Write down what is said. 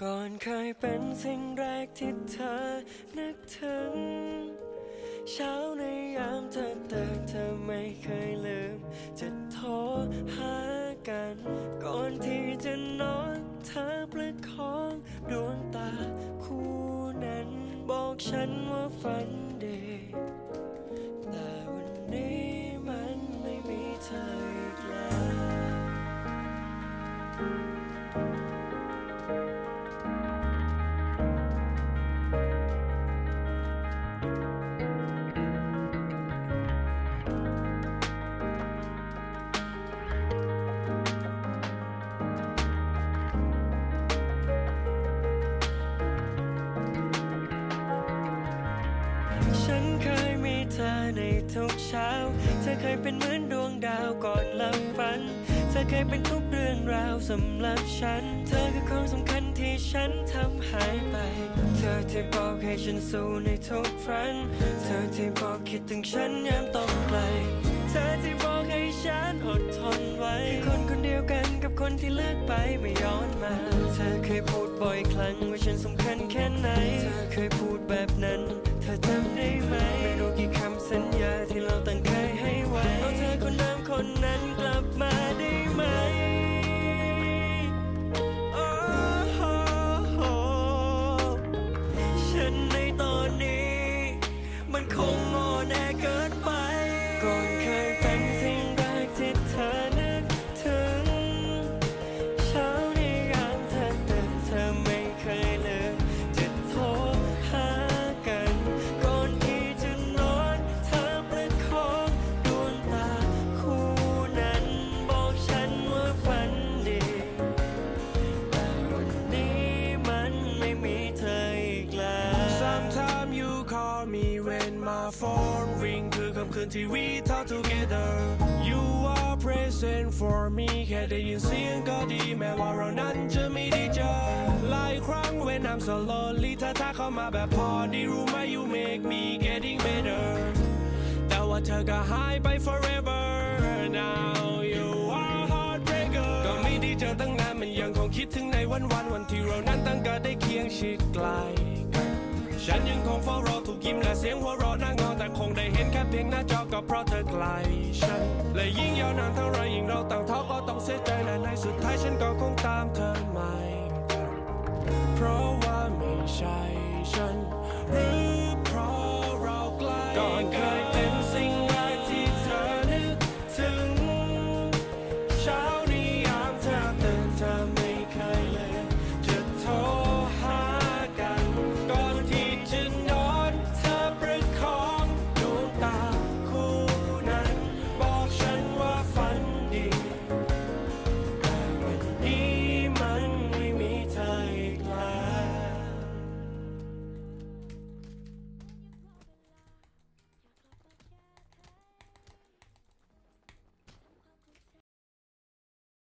ก่อนเคยเป็นสิ่งแรกที่เธอนึกถึง เช้าในยามเธอตื่นเธอไม่เคยลืม จะโทรหากัน ก่อนที่จะนอนเธอประคองดวงตาคู่นั้น บอกฉันว่าฝันดี แต่วันนี้มันไม่มีเธอ ทุกเช้า เธอเคยเป็นเหมือนดวงดาวก่อนหลับฝัน เธอเคยเป็นทุกเรื่องราวสำหรับฉัน เธอคือของสำคัญที่ฉันทำหายไป เธอที่บอกให้ฉันสู้ในทุกครั้ง เธอที่บอกคิดถึงฉันยามต้องไกล เธอที่บอกให้ฉันอดทนไว้คือคนคนเดียวกันกับคนที่เลือกไปไม่ย้อนมา เธอเคยพูดบ่อยครั้งว่าฉันสำคัญแค่ไหน เธอเคยพูดแบบนั้น me when my phone ring คือคำคืนที่ we talk together You are present for me แค่ได้ยินเสียงก็ดีแม้ว่าเรานั้นจะไม่ได้เจอหลายครั้ง when I'm so lonely เธอทักเข้ามาแบบพอดีรู้ไหม you make me getting better แต่ว่าเธอก็หายไป forever now you are heartbreaker ก็ไม่ได้เจอตั้งนานมันยังคงคิดถึงในวันวันวันที่เรานั้นตั้งก็ได้เคียงชิดไกล ฉันยังคงเฝ้ารอถูกยิ้มและเสียงหัวเราะหน้างอนแต่คงได้เห็นแค่เพียงหน้าจอก็เพราะเธอไกลฉันและยิ่งยาวนานเท่าไรยิ่งเราต่างท้อก็ต้องเสียใจ